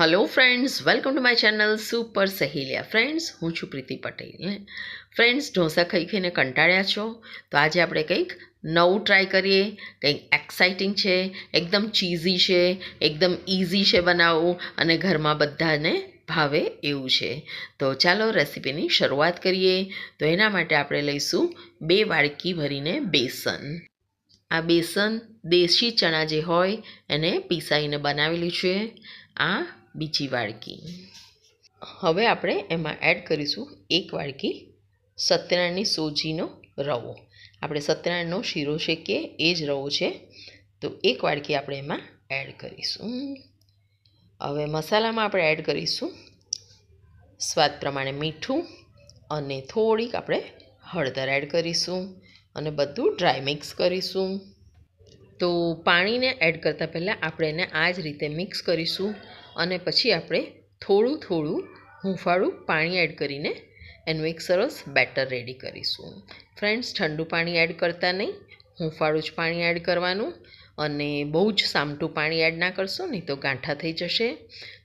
Hello friends welcome to my channel super Saheliya friends હું છું પ્રીતિ Patel. Friends dosa ખાઈ ખાઈને કંટાળ્યા છો? તો આજે આપણે કંઈક નવું ટ્રાય કરીએ. કંઈક એક્સાઇટિંગ છે, એકદમ ચીઝી છે, એકદમ ઇઝી છે બનાવવું અને ઘરમાં બધાને ભાવે એવું છે. તો ચાલો રેસીપીની શરૂઆત કરીએ. તો એના માટે આપણે લઈશું બે વાડકી ભરીને બેસન. આ બેસન દેશી ચણા જે હોય એને પીસાઈને બનાવેલી છે. આ બીજી વાડકી. હવે આપણે એમાં એડ કરીશું એક વાડકી સત્યનારાયણની સોજીનો રવો. આપણે સત્યનારાયણનો શીરો શેકીએ, એ જ રવો છે. તો એક વાડકી આપણે એમાં એડ કરીશું. હવે મસાલામાં આપણે એડ કરીશું સ્વાદ પ્રમાણે મીઠું અને થોડીક આપણે હળદર એડ કરીશું અને બધું ડ્રાય મિક્સ કરીશું. તો પાણીને એડ કરતાં પહેલાં આપણે એને આ જ રીતે મિક્સ કરીશું. અને પછી આપણે થોડું થોડું હૂંફાળું પાણી એડ કરીને એનું એક સરસ બેટર રેડી કરીશું. ફ્રેન્ડ્સ, ઠંડુ પાણી એડ કરતા નહીં. હૂંફાળું જ પાણી એડ કરવાનું અને બહુ જ સામટું પાણી એડ ના કરશો, નહીં તો ગાંઠા થઈ જશે.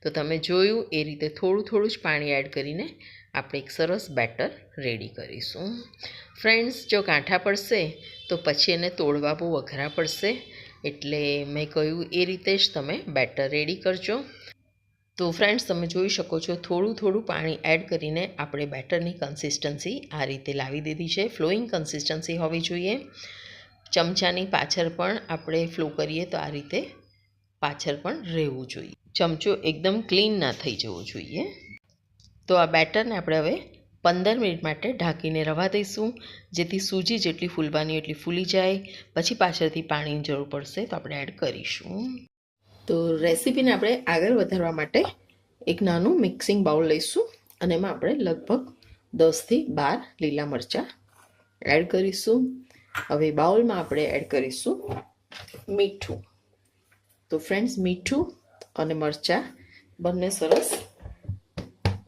તો તમે જોયું એ રીતે થોડું થોડું જ પાણી એડ કરીને આપણે એક સરસ બેટર રેડી કરીશું. ફ્રેન્ડ્સ, જો ગાંઠા પડશે તો પછી એને તોડવા બહુ અઘરા પડશે. એટલે મેં કહ્યું એ રીતે જ તમે બેટર રેડી કરજો. તો ફ્રેન્ડ્સ તમે જોઈ શકો છો, થોડું થોડું પાણી એડ કરીને આપણે બેટરની કન્સિસ્ટન્સી આ રીતે લાવી દીધી છે. ફ્લોઈંગ કન્સિસ્ટન્સી હોવી જોઈએ. ચમચાની પાછળ પણ આપણે ફ્લો કરીએ તો આ રીતે પાછળ પણ રહેવું જોઈએ. ચમચો એકદમ ક્લીન ના થઈ જવો જોઈએ. તો આ બેટરને આપણે હવે પંદર મિનિટ માટે ઢાંકીને રવા દઈશું. જેથી સૂજી જેટલી ફૂલવાની એટલી ફૂલી જાય. પછી પાછળથી પાણીની જરૂર પડશે તો આપણે એડ કરીશું. તો રેસીપીને આપણે આગળ વધારવા માટે એક નાનું મિક્સિંગ બાઉલ લઈશું અને એમાં આપણે લગભગ દસથી બાર લીલા મરચાં એડ કરીશું. હવે બાઉલમાં આપણે એડ કરીશું મીઠું. તો ફ્રેન્ડ્સ, મીઠું અને મરચાં બંને સરસ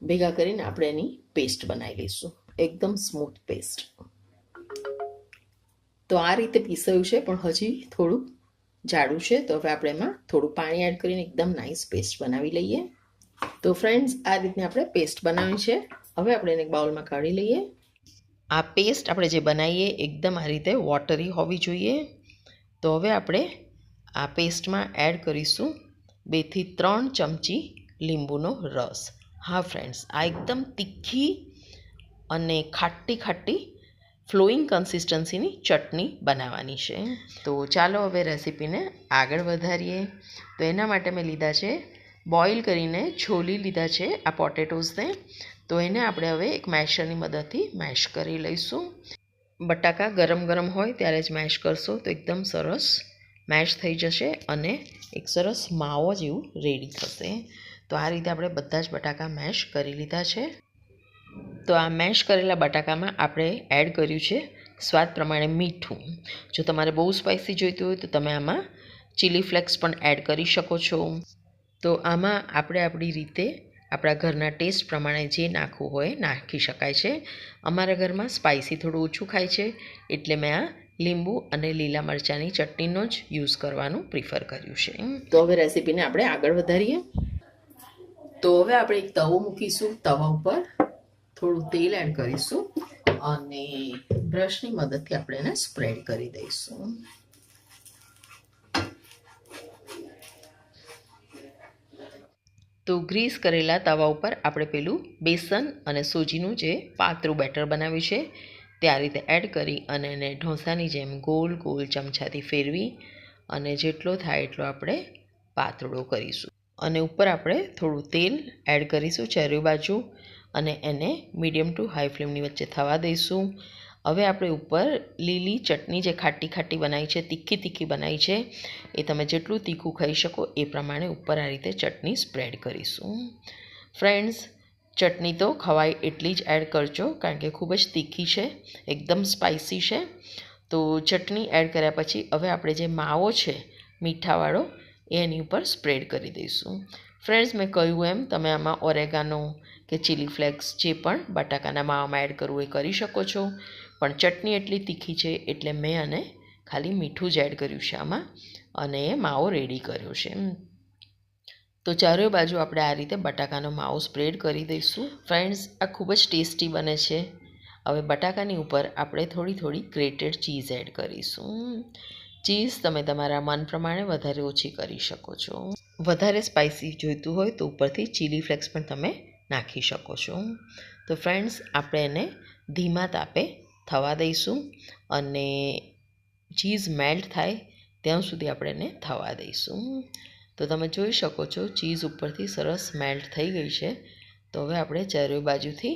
ભેગા કરીને આપણે એની પેસ્ટ બનાવી લઈશું. એકદમ સ્મૂથ પેસ્ટ. તો આ રીતે પીસાયું છે, પણ હજી થોડું જાડું છે, તો હવે આપણે એમાં થોડું પાણી એડ કરીને એકદમ નાઇસ પેસ્ટ બનાવી લઈએ. તો ફ્રેન્ડ્સ આ રીતની આપણે પેસ્ટ બનાવી છે. હવે આપણે એને બાઉલમાં કાઢી લઈએ. આ પેસ્ટ આપણે જે બનાવીએ એકદમ આ રીતે વોટરી હોવી જોઈએ. તો હવે આપણે આ પેસ્ટમાં એડ કરીશું બેથી ત્રણ ચમચી લીંબુનો રસ. હા ફ્રેન્ડ્સ આ એકદમ તીખી અને ખાટી ખાટી ફ્લોઈંગ કન્સિસ્ટન્સીની ચટણી બનાવવાની છે. તો ચાલો હવે રેસીપીને આગળ વધારીએ. તો એના માટે મેં લીધા છે બોઇલ કરીને છોલી લીધા છે આ પોટેટોઝને. તો એને આપણે હવે એક મેશરની મદદથી મેશ કરી લઈશું. બટાકા ગરમ ગરમ હોય ત્યારે જ મેશ કરશો તો એકદમ સરસ મેશ થઈ જશે અને એક સરસ માવો જેવું રેડી થશે. તો આ રીતે આપણે બધા જ બટાકા મેશ કરી લીધા છે. તો આ મેશ કરેલા બટાકામાં આપણે એડ કર્યું છે સ્વાદ પ્રમાણે મીઠું. જો તમારે બહુ સ્પાઇસી જોઈતું હોય તો તમે આમાં ચીલી ફ્લેક્સ પણ એડ કરી શકો છો. તો આમાં આપણે આપણી રીતે આપણા ઘરના ટેસ્ટ પ્રમાણે જે નાખવું હોય નાખી શકાય છે. અમારા ઘરમાં સ્પાઇસી થોડું ઓછું ખાય છે, એટલે મેં આ લીંબુ અને લીલા મરચાંની ચટણીનો જ યુઝ કરવાનું પ્રિફર કર્યું છે. તો હવે રેસીપીને આપણે આગળ વધારીએ. તો હવે આપણે એક તવો મૂકીશું, તવા ઉપર. થોડું તેલ એડ કરીશું અને બ્રશની મદદથી આપણે એને સ્પ્રેડ કરી દઈશું. તો ગ્રીસ કરેલા તવા ઉપર આપણે પેલું બેસન અને સોજીનું જે પાતળું બેટર બનાવ્યું છે, તે આ રીતે એડ કરી અને એને ઢોસાની જેમ ગોલ ગોલ ચમચાથી ફેરવી અને જેટલો થાય એટલો આપણે પાતળો કરીશું. અને ઉપર આપણે થોડું તેલ એડ કરીશું ચર્યું બાજુ અને એને મીડિયમ ટુ હાઈ ફ્લેમની વચ્ચે થવા દઈશું. હવે આપણે ઉપર લીલી ચટણી જે ખાટી ખાટી બનાવી છે, તીખી તીખી બનાવી છે, એ તમે જેટલું તીખું ખાઈ શકો એ પ્રમાણે ઉપર આ રીતે ચટણી સ્પ્રેડ કરીશું. ફ્રેન્ડ્સ ચટણી તો ખવાય એટલી જ એડ કરજો, કારણ કે ખૂબ જ તીખી છે, એકદમ સ્પાઇસી છે. તો ચટણી એડ કર્યા પછી હવે આપણે જે માવો છે, મીઠાવાળો એ એની ઉપર સ્પ્રેડ કરી દઈશું. ફ્રેન્ડ્સ મેં કહ્યું એમ, તમે આમાં ઓરેગાનો કે ચીલી ફ્લેક્સ જે પણ બટાકાના માવામાં એડ કરવું એ કરી શકો છો. પણ ચટણી એટલી તીખી છે એટલે મેં આને ખાલી મીઠું જ એડ કર્યું છે આમાં અને એ માવો રેડી કર્યો છે. તો ચારે બાજુ આપણે આ રીતે બટાકાનો માવો સ્પ્રેડ કરી દઈશું. ફ્રેન્ડ્સ આ ખૂબ જ ટેસ્ટી બને છે. હવે બટાકાની ઉપર આપણે થોડી થોડી ગ્રેટેડ ચીઝ એડ કરીશું. ચીઝ તમે તમારા મન પ્રમાણે વધારે ઓછી કરી શકો છો. વધારે સ્પાઇસી જોઈતું હોય તો ઉપરથી ચીલી ફ્લેક્સ પણ તમે નાખી શકો છો. તો ફ્રેન્ડ્સ, આપણે એને ધીમા તાપે થવા દઈશું અને ચીઝ મેલ્ટ થાય ત્યાં સુધી આપણે એને થવા દઈશું. તો તમે જોઈ શકો છો ચીઝ ઉપરથી સરસ મેલ્ટ થઈ ગઈ છે. તો હવે આપણે ચારે બાજુથી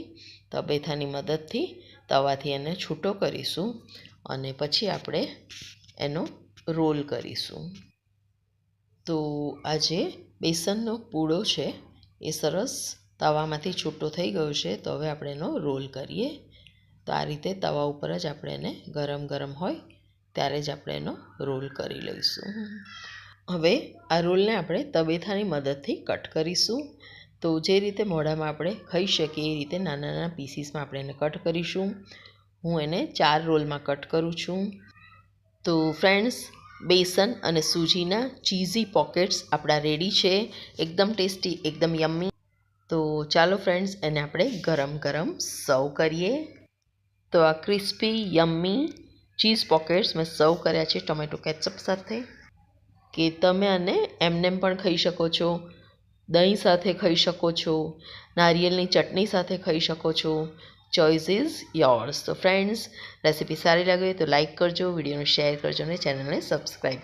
તબેથાની મદદથી તવાથી એને છૂટો કરીશું અને પછી આપણે એનો રોલ કરીશું. તો આ જે બેસનનો પૂડો છે, એ સરસ તવામાંથી છૂટો થઈ ગયો છે, તો હવે આપણે એનો રોલ કરીએ. તો આ રીતે તવા ઉપર જ આપણે એને ગરમ ગરમ હોય, ત્યારે જ આપણે એનો રોલ કરી લઈશું. હવે આ રોલને આપણે તબેથાની મદદથી કટ કરીશું. તો જે રીતે મોઢામાં આપણે ખાઈ શકીએ, એ રીતે નાના નાના પીસીસમાં આપણે એને કટ કરીશું. હું એને ચાર રોલમાં કટ કરું છું. તો ફ્રેન્ડ્સ, બેસન અને સૂજીના ચીઝી પોકેટ્સ આપણા રેડી છે. એકદમ ટેસ્ટી, એકદમ યમ્મી તો ચાલો ફ્રેન્ડ્સ, એને આપણે ગરમ ગરમ સર્વ કરીએ. તો આ ક્રિસ્પી યમ્મી ચીઝ પોકેટ્સ મેં સર્વ કર્યા છે ટોમેટો કેચઅપ સાથે. કે તમે આને એમનેમ પણ ખાઈ શકો છો, દહીં સાથે ખાઈ શકો છો, નારિયેળની ચટણી સાથે ખાઈ શકો છો ચોઇસ ઇઝ યોર્સ તો ફ્રેન્ડ્સ રેસીપી સારી લાગે તો લાઇક કરજો, વિડીયોને શેર કરજો અને ચેનલને સબસ્ક્રાઈબ